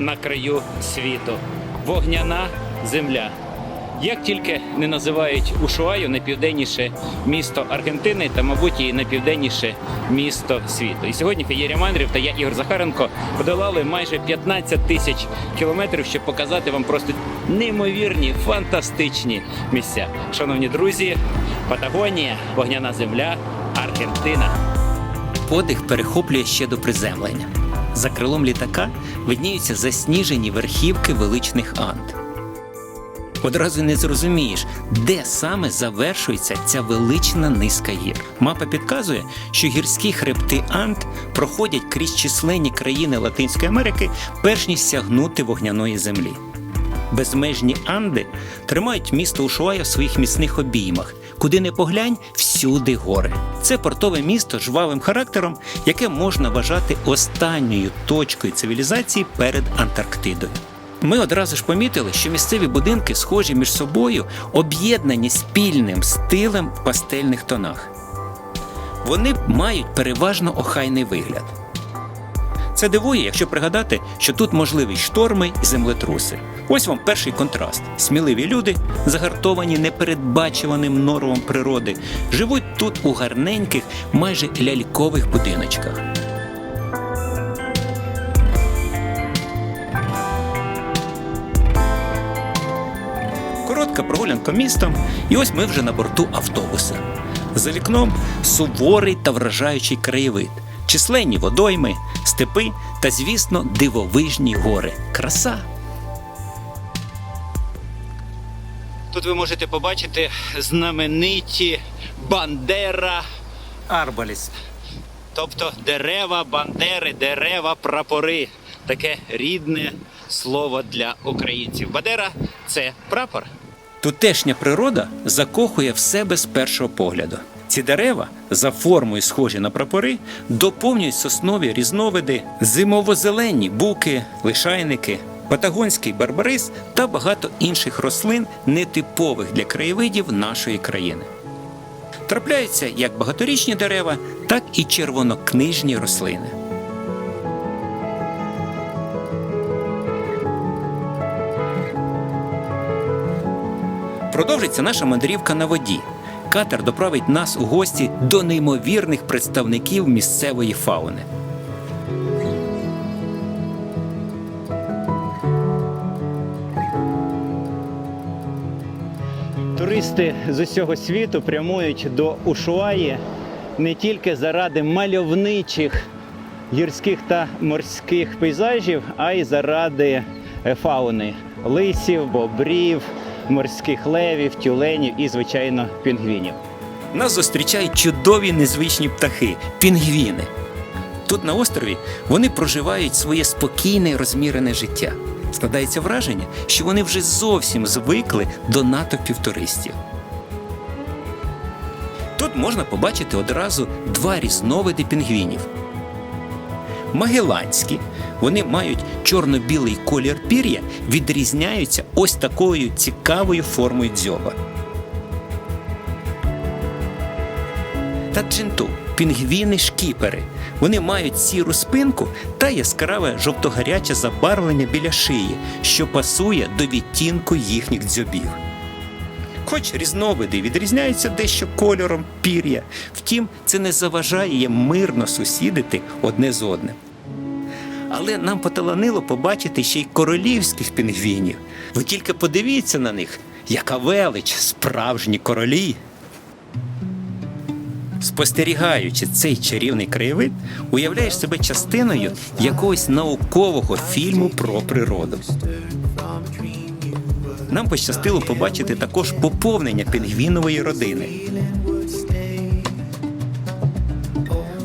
на краю світу, вогняна земля. Як тільки не називають Ушуаю найпівденніше місто Аргентини та, мабуть, і найпівденніше місто світу. І сьогодні феєрія мандрів та я, Ігор Захаренко, подолали майже 15 тисяч кілометрів, щоб показати вам просто неймовірні, фантастичні місця. Шановні друзі, Патагонія, вогняна земля, Аргентина. Подих перехоплює ще до приземлення. За крилом літака видніються засніжені верхівки величних Анд. Одразу не зрозумієш, де саме завершується ця велична низка гір. Мапа підказує, що гірські хребти Анд проходять крізь численні країни Латинської Америки, перш ніж сягнути вогняної землі. Безмежні Анди тримають місто Ушуая в своїх міцних обіймах. Куди не поглянь, всюди гори. Це портове місто з жвавим характером, яке можна вважати останньою точкою цивілізації перед Антарктидою. Ми одразу ж помітили, що місцеві будинки схожі між собою, об'єднані спільним стилем в пастельних тонах. Вони мають переважно охайний вигляд. Це дивує, якщо пригадати, що тут можливі шторми і землетруси. Ось вам перший контраст: сміливі люди, загартовані непередбачуваним норовом природи, живуть тут у гарненьких, майже лялькових будиночках. Коротка прогулянка містом, і ось ми вже на борту автобуса. За вікном суворий та вражаючий краєвид, численні водойми, степи та, звісно, дивовижні гори. Краса. Тут ви можете побачити знамениті Бандера Арбаліс. Тобто дерева, бандери, дерева, прапори. Таке рідне слово для українців. Бандера це прапор. Тутешня природа закохує в себе з першого погляду. Ці дерева, за формою схожі на прапори, доповнюють соснові різновиди, зимово-зелені буки, лишайники, патагонський барбарис та багато інших рослин, нетипових для краєвидів нашої країни. Трапляються як багаторічні дерева, так і червонокнижні рослини. Продовжиться наша мандрівка на воді. Катер доправить нас у гості до неймовірних представників місцевої фауни. Туристи з усього світу прямують до Ушуаї не тільки заради мальовничих гірських та морських пейзажів, а й заради е, фауни лисів, бобрів, морських левів, тюленів і, звичайно, пінгвінів. Нас зустрічають чудові незвичні птахи пінгвіни. Тут на острові вони проживають своє спокійне розмірене життя. Складається враження, що вони вже зовсім звикли до натовпів туристів. Тут можна побачити одразу два різновиди пінгвінів. Магеланські, вони мають чорно-білий колір пір'я, відрізняються ось такою цікавою формою дзьоба. Та джинту пінгвіни шкіпери. Вони мають сіру спинку та яскраве жовтогаряче забарвлення біля шиї, що пасує до відтінку їхніх дзьобів. Хоч різновиди відрізняються дещо кольором пір'я, втім, це не заважає їм мирно сусідити одне з одним. Але нам поталанило побачити ще й королівських пінгвінів. Ви тільки подивіться на них, яка велич, справжні королі. Спостерігаючи цей чарівний краєвид, уявляєш себе частиною якогось наукового фільму про природу. Нам пощастило побачити також поповнення пінгвінової родини.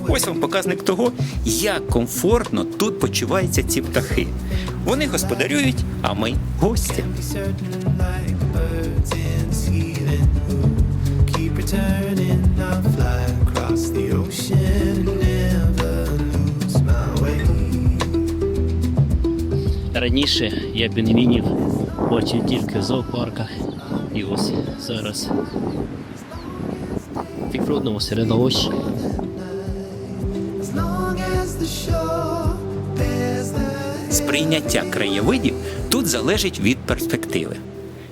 Ось вам показник того, як комфортно тут почуваються ці птахи. Вони господарюють, а ми гості. Раніше я пінгвінів бачив тільки в зоопарках. І ось зараз в природному середовищі. Сприйняття краєвидів тут залежить від перспективи.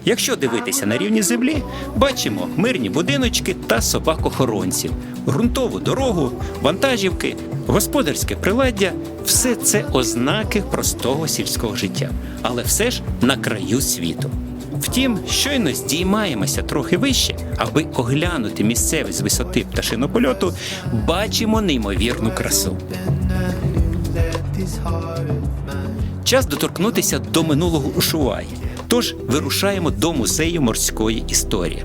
Якщо дивитися на рівні землі, бачимо мирні будиночки та собак-охоронців, ґрунтову дорогу, вантажівки, господарське приладдя все це ознаки простого сільського життя, але все ж на краю світу. Втім, щойно здіймаємося трохи вище, аби оглянути місцевість з висоти пташинопольоту, бачимо неймовірну красу. Час доторкнутися до минулого Ушуаї. Тож вирушаємо до музею морської історії.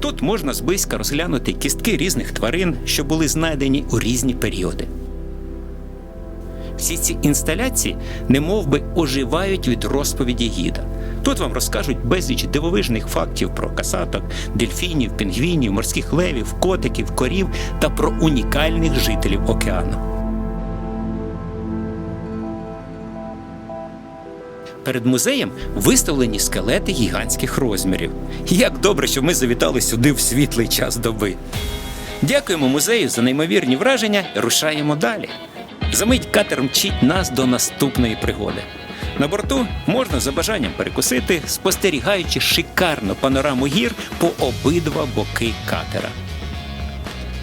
Тут можна зблизька розглянути кістки різних тварин, що були знайдені у різні періоди. Всі ці інсталяції немовби оживають від розповіді гіда. Тут вам розкажуть безліч дивовижних фактів про касаток, дельфінів, пінгвінів, морських левів, котиків, корів та про унікальних жителів океану. Перед музеєм виставлені скелети гігантських розмірів. Як добре, що ми завітали сюди в світлий час доби. Дякуємо музею за неймовірні враження і рушаємо далі. Замить катер мчить нас до наступної пригоди. На борту можна за бажанням перекусити, спостерігаючи шикарну панораму гір по обидва боки катера.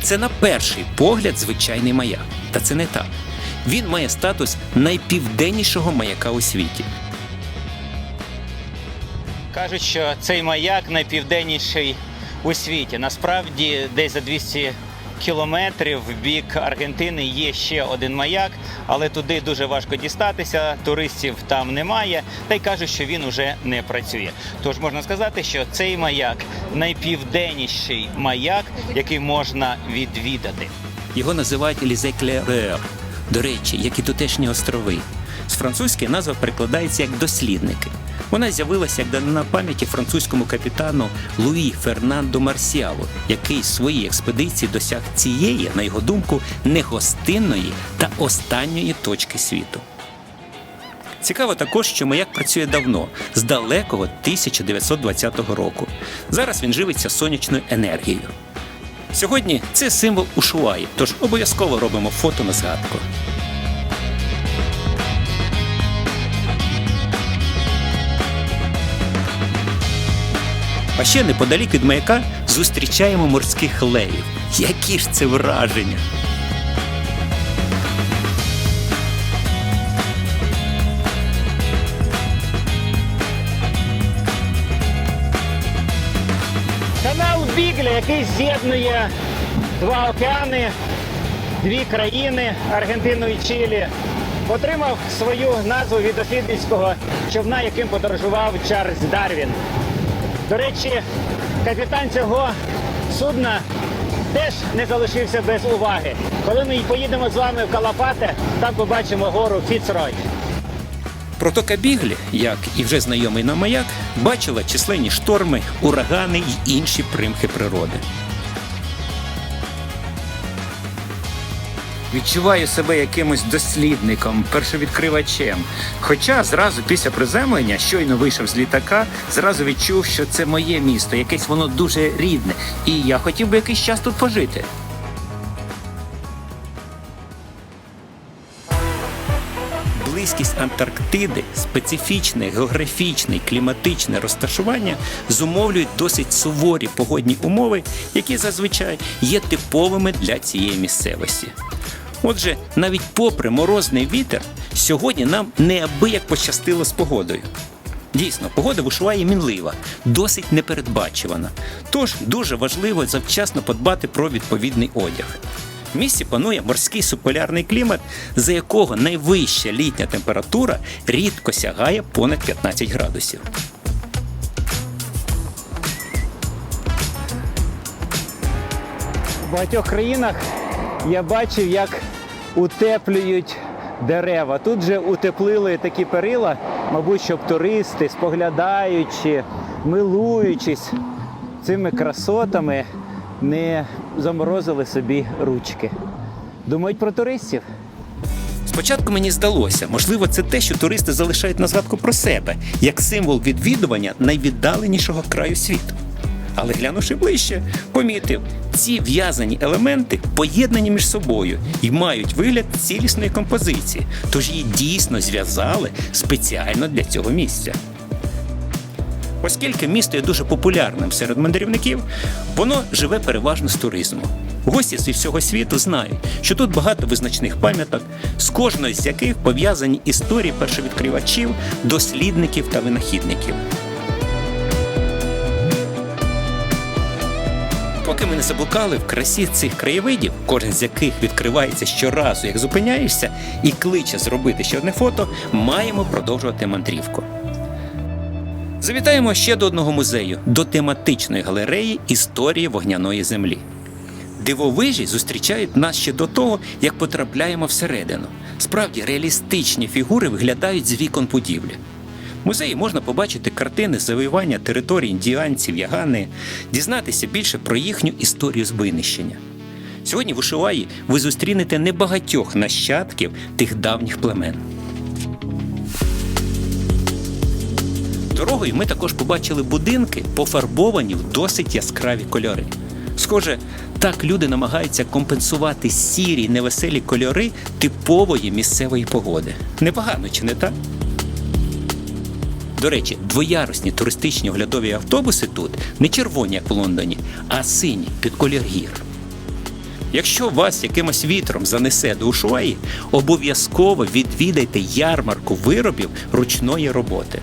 Це на перший погляд звичайний маяк. Та це не так. Він має статус найпівденнішого маяка у світі. Кажуть, що цей маяк найпівденніший у світі. Насправді, десь за 200 кілометрів в бік Аргентини є ще один маяк, але туди дуже важко дістатися. Туристів там немає, та й кажуть, що він уже не працює. Тож можна сказати, що цей маяк найпівденніший маяк, який можна відвідати. Його називають Лізеклерер. До речі, як і тутешні острови. З французької назва перекладається як дослідники. Вона з'явилася як дана пам'яті французькому капітану Луї Фернандо Марсіалу, який в своїй експедиції досяг цієї, на його думку, негостинної та останньої точки світу. Цікаво також, що маяк працює давно, з далекого 1920 року. Зараз він живиться сонячною енергією. Сьогодні це символ Ушуаї, тож обов'язково робимо фото на згадку. А ще неподалік від маяка зустрічаємо морських левів. Які ж це враження! Канал Біглі, який з'єднує два океани, дві країни Аргентину і Чилі, отримав свою назву від дослідницького човна, яким подорожував Чарльз Дарвін. До речі, капітан цього судна теж не залишився без уваги. Коли ми поїдемо з вами в Калапате, там побачимо гору Фіцрой. Протока Біглі, як і вже знайомий нам маяк, бачила численні шторми, урагани й інші примхи природи. Відчуваю себе якимось дослідником, першовідкривачем. Хоча зразу після приземлення, щойно вийшов з літака, зразу відчув, що це моє місто, якесь воно дуже рідне, і я хотів би якийсь час тут пожити. Близькість Антарктиди, специфічне географічне кліматичне розташування зумовлюють досить суворі погодні умови, які зазвичай є типовими для цієї місцевості. Отже, навіть попри морозний вітер, сьогодні нам неабияк пощастило з погодою. Дійсно, погода в Ушуаї мінлива, досить непередбачувана. Тож дуже важливо завчасно подбати про відповідний одяг. В місті панує морський субполярний клімат, за якого найвища літня температура рідко сягає понад 15 градусів. В багатьох країнах я бачив, як утеплюють дерева. Тут же утеплили такі перила, мабуть, щоб туристи, споглядаючи, милуючись цими красотами, не заморозили собі ручки. Думають про туристів. Спочатку мені здалося, можливо, це те, що туристи залишають на згадку про себе, як символ відвідування найвіддаленішого краю світу. Але глянувши ближче, помітив, ці в'язані елементи поєднані між собою і мають вигляд цілісної композиції, тож її дійсно зв'язали спеціально для цього місця. Оскільки місто є дуже популярним серед мандрівників, воно живе переважно з туризму. Гості зі всього світу знають, що тут багато визначних пам'яток, з кожною з яких пов'язані історії першовідкривачів, дослідників та винахідників. Поки ми не заблукали в красі цих краєвидів, кожен з яких відкривається щоразу, як зупиняєшся, і кличе зробити ще одне фото, маємо продовжувати мандрівку. Завітаємо ще до одного музею, до тематичної галереї історії вогняної землі. Дивовижі зустрічають нас ще до того, як потрапляємо всередину. Справді реалістичні фігури виглядають з вікон будівлі. Музеї можна побачити картини завоювання територій індіанців, ягани, дізнатися більше про їхню історію з винищення. Сьогодні в Ушуаї ви зустрінете небагатьох нащадків тих давніх племен. Дорогою ми також побачили будинки, пофарбовані в досить яскраві кольори. Схоже, так люди намагаються компенсувати сірі невеселі кольори типової місцевої погоди. Непогано, чи не так? До речі, двоярусні туристичні оглядові автобуси тут не червоні, як в Лондоні, а сині під колір гір. Якщо вас якимось вітром занесе до Ушуаї, обов'язково відвідайте ярмарку виробів ручної роботи.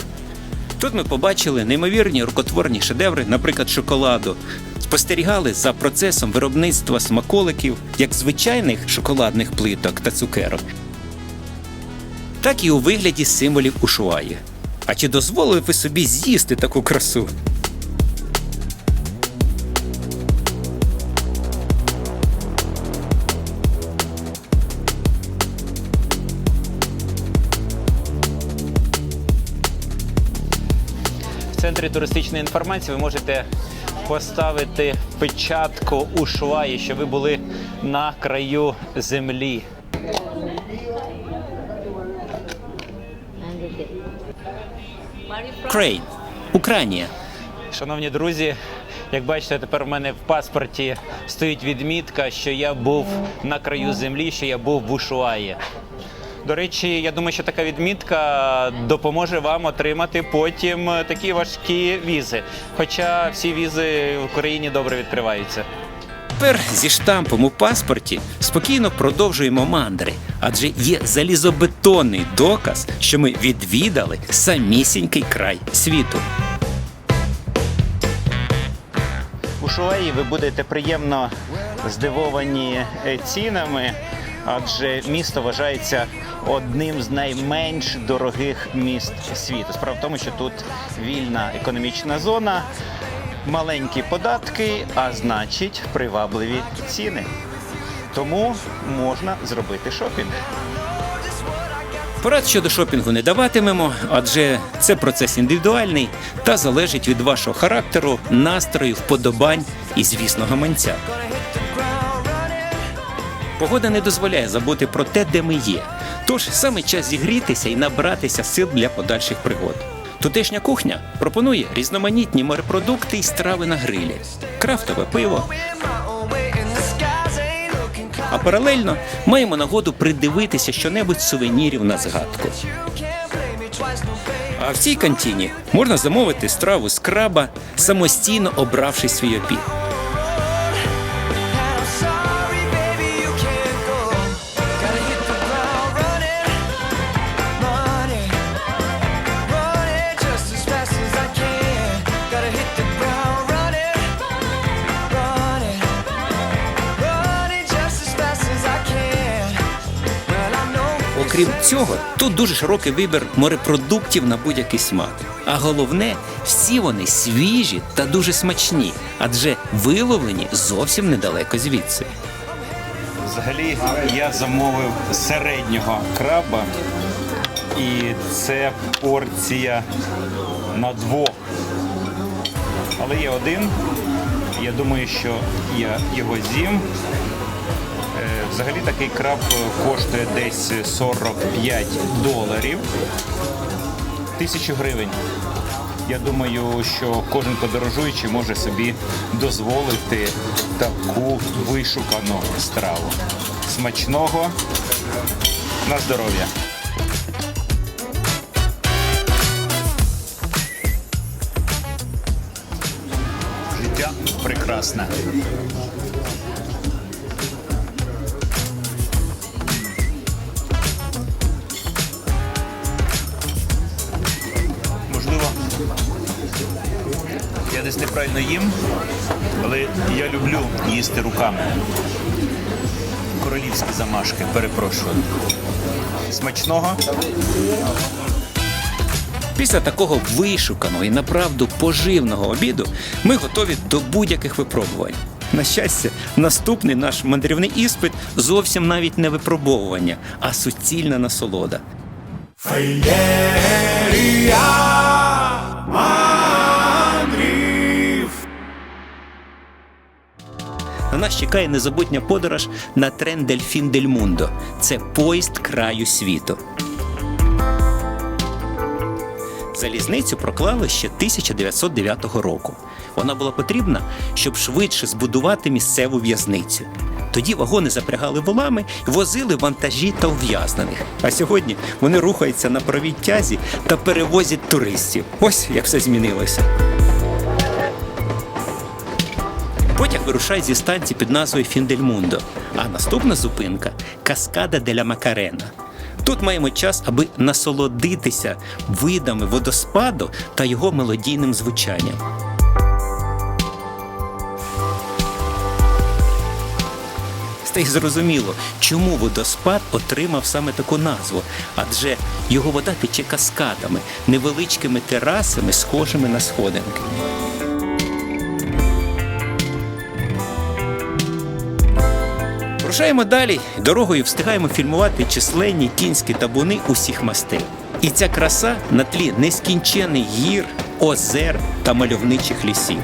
Тут ми побачили неймовірні рукотворні шедеври, наприклад, шоколаду. Спостерігали за процесом виробництва смаколиків як звичайних шоколадних плиток та цукерок, так і у вигляді символів Ушуаї. А чи дозволили ви собі з'їсти таку красу? В центрі туристичної інформації ви можете поставити печатку у шваї, що ви були на краю землі. Крейн, Україна. Шановні друзі, як бачите, тепер в мене в паспорті стоїть відмітка, що я був на краю землі, що я був в Ушуаї. До речі, я думаю, що така відмітка допоможе вам отримати потім такі важкі візи. Хоча всі візи в Україні добре відкриваються. Тепер зі штампом у паспорті спокійно продовжуємо мандри, адже є залізобетонний доказ, що ми відвідали самісінький край світу. У Шуаї ви будете приємно здивовані е, цінами, адже місто вважається одним з найменш дорогих міст світу. Справа в тому, що тут вільна економічна зона, маленькі податки, а значить привабливі ціни. Тому можна зробити шопінг. Порад щодо шопінгу не даватимемо, адже це процес індивідуальний та залежить від вашого характеру, настрою, вподобань і, звісно, гаманця. Погода не дозволяє забути про те, де ми є. Тож саме час зігрітися і набратися сил для подальших пригод. Тутешня кухня пропонує різноманітні морепродукти і страви на грилі, крафтове пиво. А паралельно маємо нагоду придивитися щонебудь з сувенірів на згадку. А в цій кантіні можна замовити страву з краба, самостійно обравши свій обід. Цього, тут дуже широкий вибір морепродуктів на будь-який смак. А головне, всі вони свіжі та дуже смачні, адже виловлені зовсім недалеко звідси. Взагалі я замовив середнього краба, і це порція на двох. Але є один. Я думаю, що я його з'їм. Е, Взагалі такий краб коштує десь 45 доларів. Тисячу гривень. Я думаю, що кожен подорожуючий може собі дозволити таку вишукану страву. Смачного на здоров'я. Життя прекрасне. Я десь неправильно їм, але я люблю їсти руками. Королівські замашки, перепрошую. Смачного. Після такого вишуканого і направду поживного обіду ми готові до будь-яких випробувань. На щастя, наступний наш мандрівний іспит зовсім навіть не випробовування, а суцільна насолода. На нас чекає незабутня подорож на трен Дельфін Дель Мундо. Це поїзд краю світу. Залізницю проклали ще 1909 року. Вона була потрібна, щоб швидше збудувати місцеву в'язницю. Тоді вагони запрягали волами, возили вантажі та ув'язнених. А сьогодні вони рухаються на правій тязі та перевозять туристів. Ось як все змінилося. Потяг вирушає зі станції під назвою Фіндельмундо, а наступна зупинка Каскада деля Макарена. Тут маємо час, аби насолодитися видами водоспаду та його мелодійним звучанням. Стає зрозуміло, чому водоспад отримав саме таку назву, адже його вода тече каскадами, невеличкими терасами, схожими на сходинки. Рушаємо далі. Дорогою встигаємо фільмувати численні кінські табуни усіх мастей. І ця краса на тлі нескінчених гір, озер та мальовничих лісів.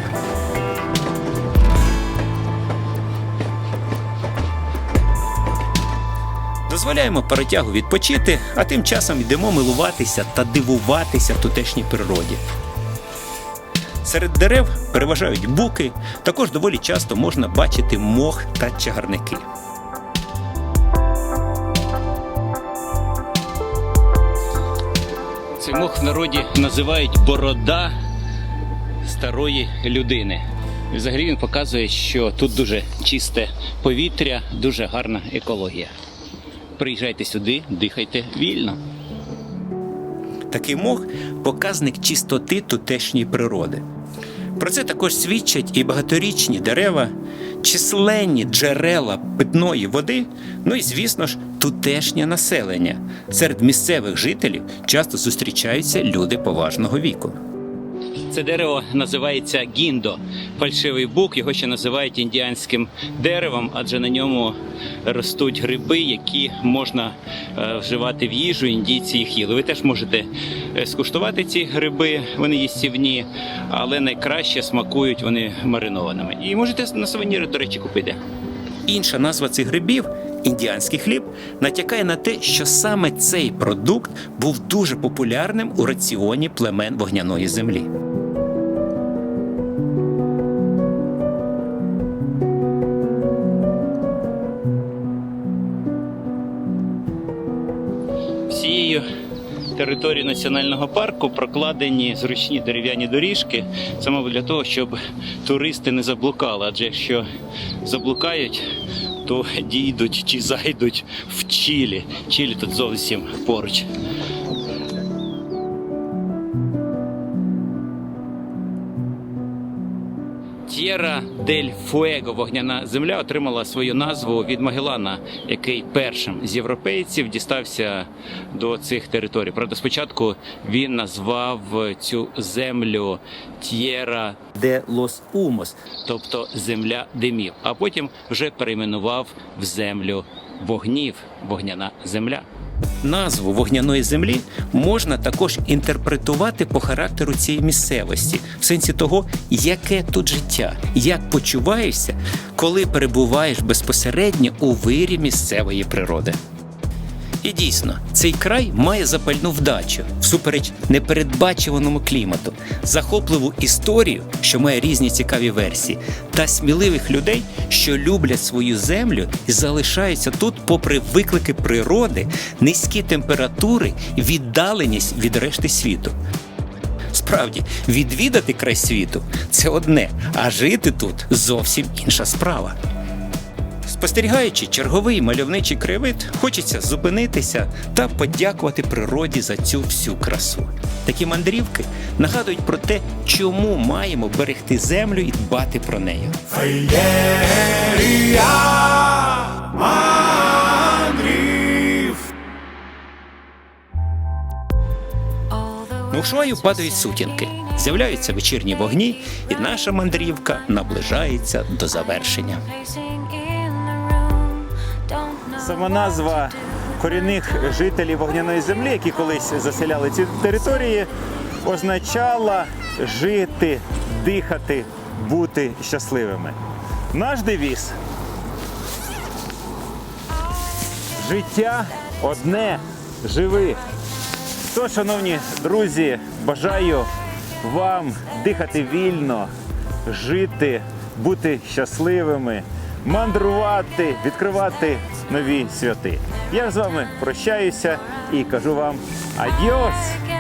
Дозволяємо паротягу відпочити, а тим часом йдемо милуватися та дивуватися тутешній природі. Серед дерев переважають буки, також доволі часто можна бачити мох та чагарники. Цей мох в народі називають борода старої людини. Взагалі він показує, що тут дуже чисте повітря, дуже гарна екологія. Приїжджайте сюди, дихайте вільно. Такий мох показник чистоти тутешньої природи. Про це також свідчать і багаторічні дерева, численні джерела питної води, ну і, звісно ж, тутешнє населення. Серед місцевих жителів часто зустрічаються люди поважного віку. Це дерево називається гіндо, фальшивий бук. Його ще називають індіанським деревом, адже на ньому ростуть гриби, які можна е, вживати в їжу. Індійці їх їли. Ви теж можете е, скуштувати ці гриби, вони їстівні, але найкраще смакують вони маринованими. І можете на сувеніри, до речі, купити. Інша назва цих грибів індіанський хліб натякає на те, що саме цей продукт був дуже популярним у раціоні племен вогняної землі. Всією територією національного парку прокладені зручні дерев'яні доріжки, саме для того, щоб туристи не заблукали. Адже якщо заблукають, то дійдуть чи зайдуть в Чилі. Чилі тут зовсім поруч. Т'єра дель Фуего, вогняна земля, отримала свою назву від Магеллана, який першим з європейців дістався до цих територій. Правда, спочатку він назвав цю землю Т'єра, Де Лос Умос тобто земля димів, а потім вже перейменував в землю вогнів, вогняна земля. Назву вогняної землі можна також інтерпретувати по характеру цієї місцевості, в сенсі того, яке тут життя, як почуваєшся, коли перебуваєш безпосередньо у вирі місцевої природи. І дійсно, цей край має запальну вдачу всупереч непередбачуваному клімату, захопливу історію, що має різні цікаві версії, та сміливих людей, що люблять свою землю і залишаються тут, попри виклики природи, низькі температури, віддаленість від решти світу. Справді, відвідати край світу це одне, а жити тут зовсім інша справа. Спостерігаючи черговий мальовничий краєвид, хочеться зупинитися та подякувати природі за цю всю красу. Такі мандрівки нагадують про те, чому маємо берегти землю і дбати про неї. У Шуаю падають сутінки, з'являються вечірні вогні, і наша мандрівка наближається до завершення. Сама назва корінних жителів вогняної землі, які колись заселяли ці території, означала жити, дихати, бути щасливими. Наш девіз життя одне, живи. То, шановні друзі, бажаю вам дихати вільно, жити, бути щасливими, мандрувати, відкривати нові святи. Я з вами прощаюся і кажу вам адіос!